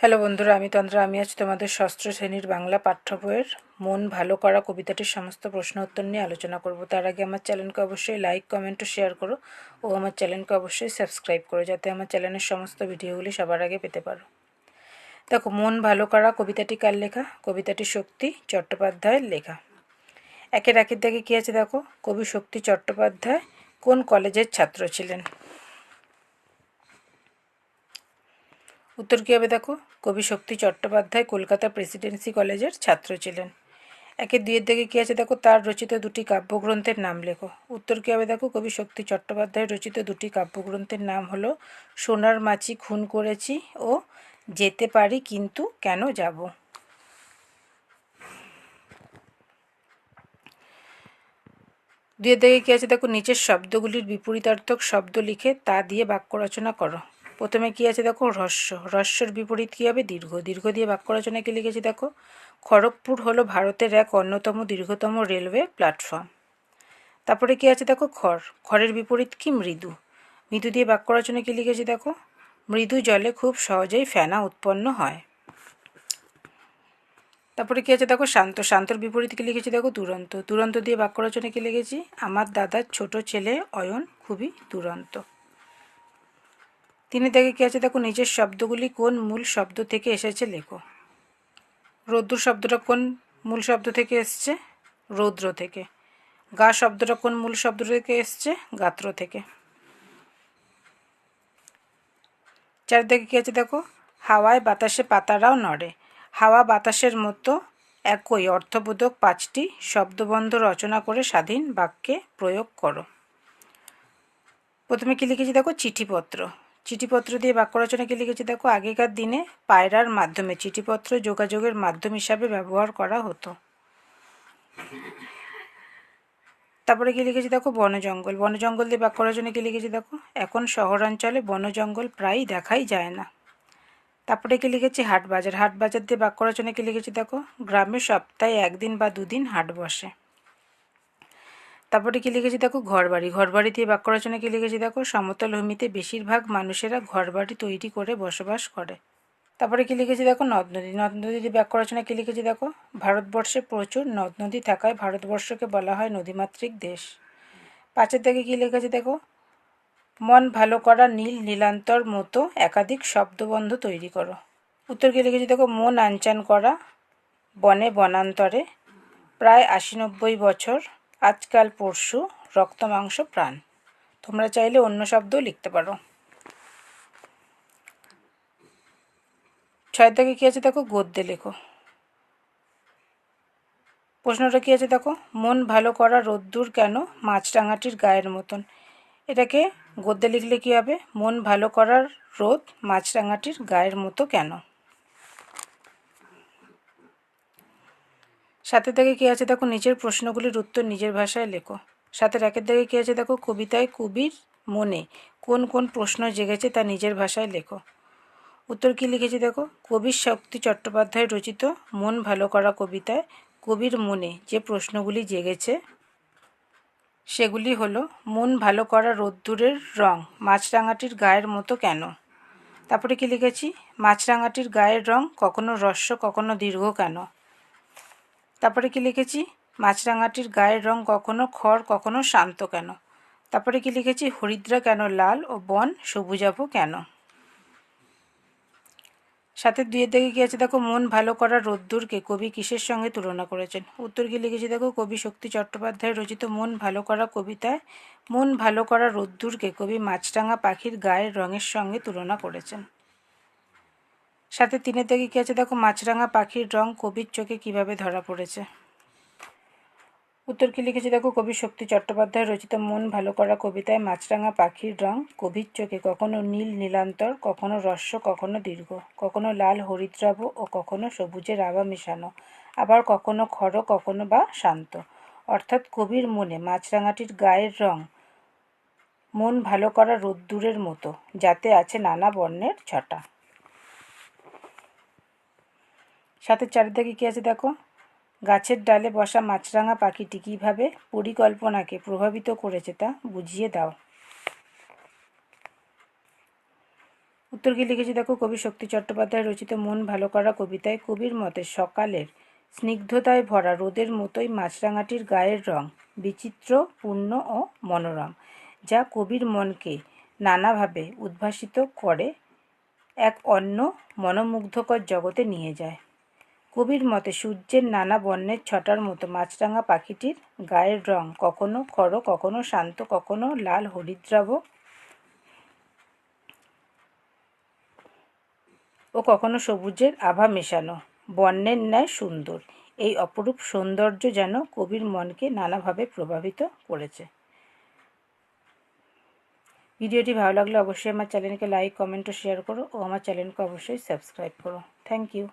Hello বন্ধুরা, আমি তন্দ্রা। আমি আজ তোমাদের ষষ্ঠ শ্রেণির বাংলা পাঠ্য বইয়ের মন ভালো করা কবিতাটির সমস্ত প্রশ্ন উত্তর নিয়ে আলোচনা করব। তার আগে আমার চ্যানেলকে অবশ্যই লাইক, কমেন্ট ও শেয়ার করো ও আমার চ্যানেলকে অবশ্যই সাবস্ক্রাইব করো যাতে আমার চ্যানেলের সমস্ত ভিডিওগুলি সবার আগে পেতে পারো। দেখো, মন ভালো করা কবিতাটি কার লেখা? কবিতাটি শক্তি চট্টোপাধ্যায়ের লেখা। একের একের দাগে কী আছে দেখো? কবি শক্তি চট্টোপাধ্যায় কোন কলেজের ছাত্র ছিলেন? উত্তর কী হবে দেখো? কবি শক্তি চট্টোপাধ্যায় কলকাতা প্রেসিডেন্সি কলেজের ছাত্র ছিলেন। একে দুইয়ের দিকে কী আছে দেখো? তার রচিত দুটি কাব্যগ্রন্থের নাম লেখো। উত্তর কী হবে দেখো? কবি শক্তি চট্টোপাধ্যায়ের রচিত দুটি কাব্যগ্রন্থের নাম হলো সোনার মাছি খুন করেছি ও যেতে পারি কিন্তু কেন যাব? দুয়ের দিকে কী আছে দেখো? নিচের শব্দগুলির বিপরীতার্থক শব্দ লিখে তা দিয়ে বাক্য রচনা করো। প্রথমে কি আছে দেখো? হ্রস্ব হ্রস্বর বিপরীত কী হবে? দীর্ঘ। দীর্ঘ দিয়ে বাক্য রচনা কি লিখেছি দেখো? খড়গপুর হলো ভারতের এক অন্যতম দীর্ঘতম রেলওয়ে প্ল্যাটফর্ম। তারপরে কি আছে দেখো? খড়। খড়ের বিপরীত কি? মৃদু। মৃদু দিয়ে বাক্য রচনা কি লিখেছি দেখো? মৃদু জলে খুব সহজেই ফেনা উৎপন্ন হয়। তারপরে কি আছে দেখো? শান্ত। শান্তর বিপরীত কি লিখেছি দেখো? দুরন্ত। দুরন্ত দিয়ে বাক্য রচনা কি লিখেছি? আমার দাদার ছোট ছেলে অয়ন খুবই দুরন্ত। তিনি থেকে কী আছে? দেখো নিজের শব্দগুলি কোন মূল শব্দ থেকে এসেছে? লেখো। রৌদ্র শব্দটা কোন মূল শব্দ থেকে এসছে? রৌদ্র থেকে। গা শব্দটা কোন মূল শব্দ থেকে এসছে? গাত্র থেকে। চারিদিকে কী আছে? দেখো, হাওয়ায় বাতাসে পাতারাও নড়ে। হাওয়া বাতাসের মতো একই। অর্থবোধক পাঁচটি শব্দবন্ধ রচনা করে স্বাধীন বাক্যে প্রয়োগ করো। প্রথমে কী লিখেছি? দেখো, চিঠিপত্র। চিঠিপত্র দিয়ে বাক্য রচনাকে লিখেছি? দেখো, আগেকার দিনে পায়রার মাধ্যমে চিঠিপত্র যোগাযোগের মাধ্যম হিসাবে ব্যবহার করা হতো। তারপরে কি লিখেছি? দেখো বনজঙ্গল বনজঙ্গল দিয়ে বাক্য রচনা কি লিখেছি? দেখো, এখন শহরাঞ্চলে বনজঙ্গল প্রায় দেখাই যায় না। তারপরে কি লিখেছি? হাট বাজার হাট বাজার দিয়ে বাক্য রচনা কি লিখেছি? দেখো, গ্রামে সপ্তাহে একদিন বা দুদিন হাট বসে। তারপরে কি লিখেছি দেখো, ঘরবাড়ি। ঘরবাড়ি দিয়ে বাক্য রচনা কি লিখেছি দেখো সমতল ভূমিতে বেশিরভাগ মানুষেরা ঘরবাড়ি তৈরি করে বসবাস করে। তারপরে কি লিখেছি দেখো, নদ নদী। নদ নদী দিয়ে বাক্য রচনা কি লিখেছি দেখো, ভারতবর্ষে প্রচুর নদ নদী থাকায় ভারতবর্ষকে বলা হয় নদীমাতৃক দেশ। পাঁচের থেকে কি লিখেছি দেখো, মন ভালো করা নীল নীলান্তর মতো একাধিক শব্দবন্ধ তৈরি করো। উত্তর কি লিখেছি দেখো, মন আনচান করা বনে বনান্তরে প্রায় আশি নব্বই বছর আজকাল পরশু রক্ত মাংস প্রাণ। তোমরা চাইলে অন্য শব্দও লিখতে পারো। ছয় থেকে কী আছে দেখো? গদ্যে লেখো। প্রশ্নটা কী আছে দেখো? মন ভালো করা রোদ্দুর কেন মাছরাঙাটির গায়ের মতন? এটাকে গদ্যে লিখলে কী হবে? মন ভালো করার রোদ মাছরাঙাটির গায়ের মতো কেন? সাথে থেকে কী আছে দেখো, নিজের প্রশ্নগুলির উত্তর নিজের ভাষায় লেখো। সাথে একের দিকে কী আছে দেখো, কবিতায় কবির মনে কোন কোন প্রশ্ন জেগেছে তা নিজের ভাষায় লেখো। উত্তর কী লিখেছি দেখো, কবির শক্তি চট্টোপাধ্যায় রচিত মন ভালো করা কবিতায় কবির মনে যে প্রশ্নগুলি জেগেছে, সেগুলি হলো, মন ভালো করা রোদ্দুরের রং মাছরাঙাটির গায়ের মতো কেন? তারপরে কি লিখেছি, মাছরাঙাটির গায়ের রং কখনো রস্য কখনো দীর্ঘ কেন? তারপরে কি লিখেছি? মাছরাঙাটির গায়ের রং কখনো খড়, কখনো শান্ত কেন? তারপরে কি লিখেছি? হরিদ্রা কেন লাল ও বন সবুজাভ কেন? সাথে দুইয়ের দিকে কী আছে? দেখো, মন ভালো করা রোদ্দুরকে কবি কিসের সঙ্গে তুলনা করেছেন? উত্তর কি লিখেছি? দেখো, কবি শক্তি চট্টোপাধ্যায় রচিত মন ভালো করা কবিতায় মন ভালো করা রোদ্দুরকে কবি মাছরাঙা পাখির গায়ের রঙের সঙ্গে তুলনা করেছেন। সাথে তিনের দিকে কী আছে দেখো, মাছরাঙা পাখির রং কবির চোখে কীভাবে ধরা পড়েছে? উত্তর কি লিখেছি, দেখো, কবি শক্তি চট্টোপাধ্যায় রচিত মন ভালো করা কবিতায় মাছরাঙা পাখির রং কবির চোখে কখনো নীল নীলান্তর, কখনো রস্য, কখনো দীর্ঘ, কখনো লাল হরিদ্রাব ও কখনো সবুজের আভা মেশানো, আবার কখনো খড় কখনো বা শান্ত। অর্থাৎ কবির মনে মাছরাঙাটির গায়ের রং মন ভালো করা রোদ্দুরের মতো, যাতে আছে নানা বর্ণের ছটা। সাথে চারিদিকে কী আছে দেখো? গাছের ডালে বসা মাছরাঙা পাখিটি কীভাবে পরিকল্পনাকে প্রভাবিত করেছে তা বুঝিয়ে দাও। উত্তর কি লিখেছি দেখো? কবি শক্তি চট্টোপাধ্যায় রচিত মন ভালো করা কবিতায় কবির মতে সকালের স্নিগ্ধতায় ভরা রোদের মতোই মাছরাঙাটির গায়ের রং বিচিত্র, পূর্ণ ও মনোরম, যা কবির মনকে নানাভাবে উদ্ভাসিত করে এক অন্য মনোমুগ্ধকর জগতে নিয়ে যায়। কবির মতে সূর্যের নানা বর্ণের ছটার মতো মাছরাঙা পাখিটির গায়ের রং কখনো খর, কখনো শান্ত, কখনো লাল, হরিদ্রাভ ও কখনো সবুজের আভা মেশানো। বর্ণের ন্যায় সুন্দর। এই অপরূপ সৌন্দর্য যেন কবির মনকে নানাভাবে প্রভাবিত করেছে। ভিডিওটি ভালো লাগলে অবশ্যই আমার চ্যানেলকে লাইক, কমেন্ট ও শেয়ার করো ও আমার চ্যানেলকে অবশ্যই সাবস্ক্রাইব করো। Thank you.